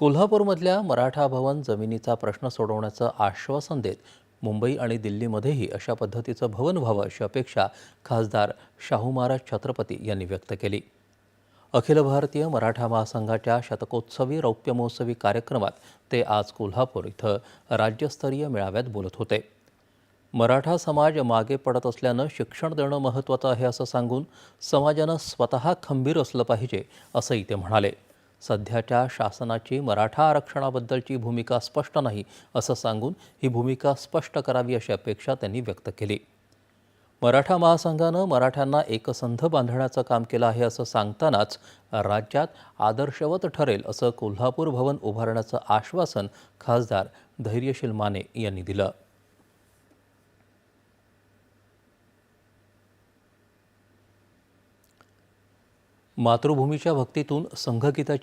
कोल्हापूरमधल्या मराठा भवन जमिनीचा प्रश्न सोडवण्याचं आश्वासन देत मुंबई आणि दिल्लीमध्येही अशा पद्धतीचं भवन व्हावं अशी अपेक्षा खासदार शाहू महाराज छत्रपती यांनी व्यक्त केली. अखिल भारतीय मराठा महासंघाच्या शतकोत्सवी रौप्य महोत्सवी कार्यक्रमात ते आज कोल्हापूर इथं राज्यस्तरीय मेळाव्यात बोलत होते. मराठा समाज मागे पडत असल्यानं शिक्षण देणं महत्त्वाचं आहे असं सांगून समाजानं स्वतः खंबीर असलं पाहिजे असंही ते म्हणाले. सध्याच्या शासनाची मराठा आरक्षणाबद्दलची भूमिका स्पष्ट नाही असं सांगून ही भूमिका स्पष्ट करावी अशी अपेक्षा त्यांनी व्यक्त केली. मराठा महासंघानं मराठ्यांना एकसंध बांधण्याचं काम केलं आहे असं सांगतानाच राज्यात आदर्शवत ठरेल असं कोल्हापूर भवन उभारण्याचं आश्वासन खासदार धैर्यशील माने यांनी दिलं. मातृभूमीच्या भक्तीतून संघगीताची